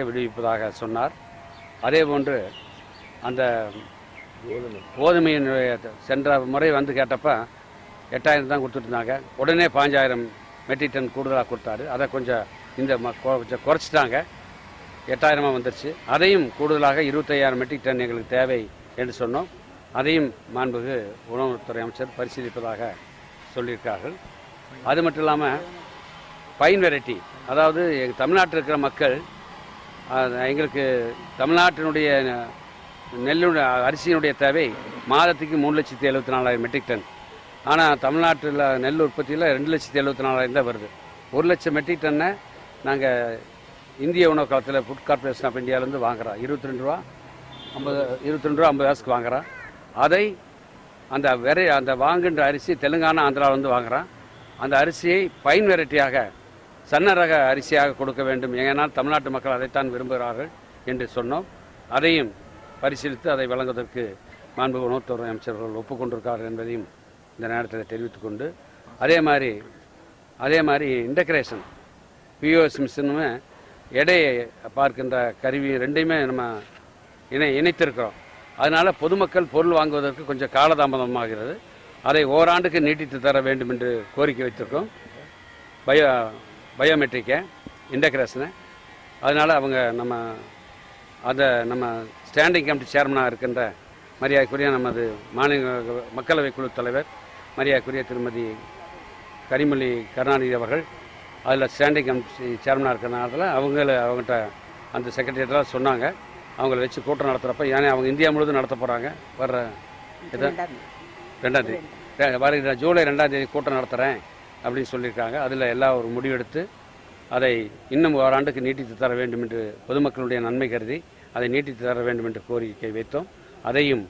விடுவிப்பதாக சொன்னார். அதே போன்று அந்த கோதுமையினுடைய சென்ற முறை வந்து கேட்டப்ப எட்டாயிரம் தான் கொடுத்துட்ருந்தாங்க உடனே பாஞ்சாயிரம் மெட்ரிக் டன் கூடுதலாக கொடுத்தாரு. அதை கொஞ்சம் இந்த ம- கொ- கொஞ்சம் குறைச்சிட்டாங்க. எட்டாயிரமாக வந்துருச்சு. அதையும் கூடுதலாக இருபத்தையாயிரம் மெட்ரிக் டன் எங்களுக்கு தேவை என்று சொன்னோம். அதையும் மாண்புகு உணவுத்துறை அமைச்சர் பரிசீலிப்பதாக சொல்லியிருக்கார்கள். அது மட்டும் இல்லாமல் பைன் வெரைட்டி அதாவது எங்கள் தமிழ்நாட்டில் இருக்கிற மக்கள் எங்களுக்கு தமிழ்நாட்டினுடைய நெல்லுடைய அரிசியினுடைய தேவை மாதத்துக்கு மூணு லட்சத்தி எழுபத்தி நாலாயிரம் மெட்ரிக் டன் ஆனால் தமிழ்நாட்டில் நெல் உற்பத்தியில் ரெண்டு லட்சத்தி எழுபத்தி நாலாயிரம் தான் வருது. ஒரு லட்சம் மெட்ரிக் டன்னை நாங்கள் இந்திய உணவு காலத்தில் ஃபுட் கார்பரேஷன் ஆஃப் இந்தியாவிலேருந்து வாங்குறோம். இருபத்தி ரெண்டு ரூபா ஐம்பது இருபத்தி ரெண்டு ரூபா ஐம்பது காசுக்கு வாங்குறோம். அதை அந்த வெரை அந்த வாங்குகின்ற அரிசி தெலுங்கானா ஆந்திராவிலேருந்து வாங்குறோம். அந்த அரிசியை பைன் வெரைட்டியாக சன்ன ரக அரிசியாக கொடுக்க வேண்டும். ஏனால் தமிழ்நாட்டு மக்கள் அதைத்தான் விரும்புகிறார்கள் என்று சொன்னோம். அதையும் பரிசீலித்து அதை வழங்குவதற்கு மாண்பு உணவுத்துறை அமைச்சர்கள் ஒப்புக்கொண்டிருக்கார்கள் என்பதையும் இந்த நேரத்தில் தெரிவித்துக்கொண்டு அதே மாதிரி அதே மாதிரி இன்டகிரேஷன் பிஓஎஸ் மிஷினுமே எடையை பார்க்கின்ற கருவி ரெண்டையுமே நம்ம இணை இணைத்திருக்கிறோம். அதனால் பொதுமக்கள் பொருள் வாங்குவதற்கு கொஞ்சம் காலதாமதமாகிறது. அதை ஓராண்டுக்கு நீட்டித்து தர வேண்டும் என்று கோரிக்கை வைத்திருக்கோம் பயோ பயோமெட்ரிக்கை இன்டகிரேஷனை அதனால் அவங்க நம்ம அதை நம்ம ஸ்டாண்டிங் கமிட்டி சேர்மனாக இருக்கின்ற மரியாதைக்குரிய நமது மாநில மக்களவை குழு தலைவர் மரியாதைக்குரிய திருமதி கனிமொழி கருணாநிதி அவர்கள் அதில் ஸ்டாண்டிங் கமிட்டி சேர்மனாக இருக்கிறனால அவங்கள அவங்ககிட்ட அந்த செக்ரட்டரியெல்லாம் சொன்னாங்க. அவங்கள வச்சு கூட்டம் நடத்துகிறப்ப ஏன்னா அவங்க இந்தியா முழுவதும் நடத்த போகிறாங்க வர்ற இதை ரெண்டாம் தேதி. வருகிற ஜூலை ரெண்டாம் தேதி கூட்டம் நடத்துகிறேன் அப்படின்னு சொல்லியிருக்காங்க. அதில் எல்லாம் ஒரு முடிவெடுத்து அதை இன்னும் ஓராண்டுக்கு நீட்டித்து தர வேண்டும் என்று பொதுமக்களுடைய நன்மை கருதி அதை நீட்டித்து தர வேண்டும் என்று கோரிக்கை வைத்தோம். அதையும்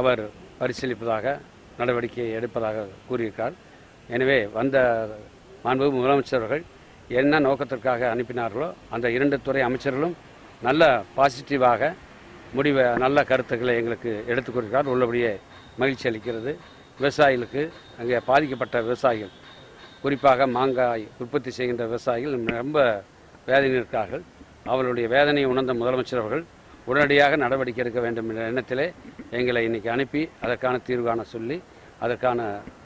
அவர் பரிசீலிப்பதாக நடவடிக்கை எடுப்பதாக கூறியிருக்கார். எனவே வந்த மாண்பு முதலமைச்சர்கள் என்ன நோக்கத்திற்காக அனுப்பினார்களோ அந்த இரண்டு துறை அமைச்சர்களும் நல்ல பாசிட்டிவாக முடிவை நல்ல கருத்துக்களை எங்களுக்கு எடுத்துக் கொடுக்கிறார் உள்ளபடியே மகிழ்ச்சி அளிக்கிறது. விவசாயிகளுக்கு அங்கே பாதிக்கப்பட்ட விவசாயிகள் குறிப்பாக மாங்காய் உற்பத்தி செய்கின்ற விவசாயிகள் ரொம்ப வேதனையில் இருக்கிறார்கள். அவர்களுடைய வேதனையை உணர்ந்த முதலமைச்சர் அவர்கள் உடனடியாக நடவடிக்கை எடுக்க வேண்டும் என்ற எண்ணத்திலே எங்களை இன்னைக்கு அனுப்பி அதற்கான தீர்வு காண சொல்லி அதற்கான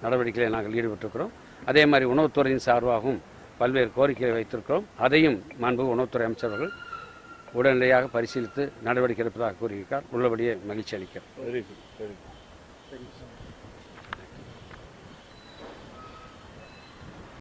நடவடிக்கைகளை நாங்கள் ஈடுபட்டிருக்கிறோம். அதே மாதிரி உணவுத்துறையின் சார்பாகவும் பல்வேறு கோரிக்கைகளை வைத்திருக்கிறோம். அதையும் மாண்பு உணவுத்துறை அமைச்சர்கள் உடனடியாக பரிசீலித்து நடவடிக்கை எடுப்பதாக கூறியிருக்கார் உள்ளபடியே மகிழ்ச்சி அளிக்கிறார்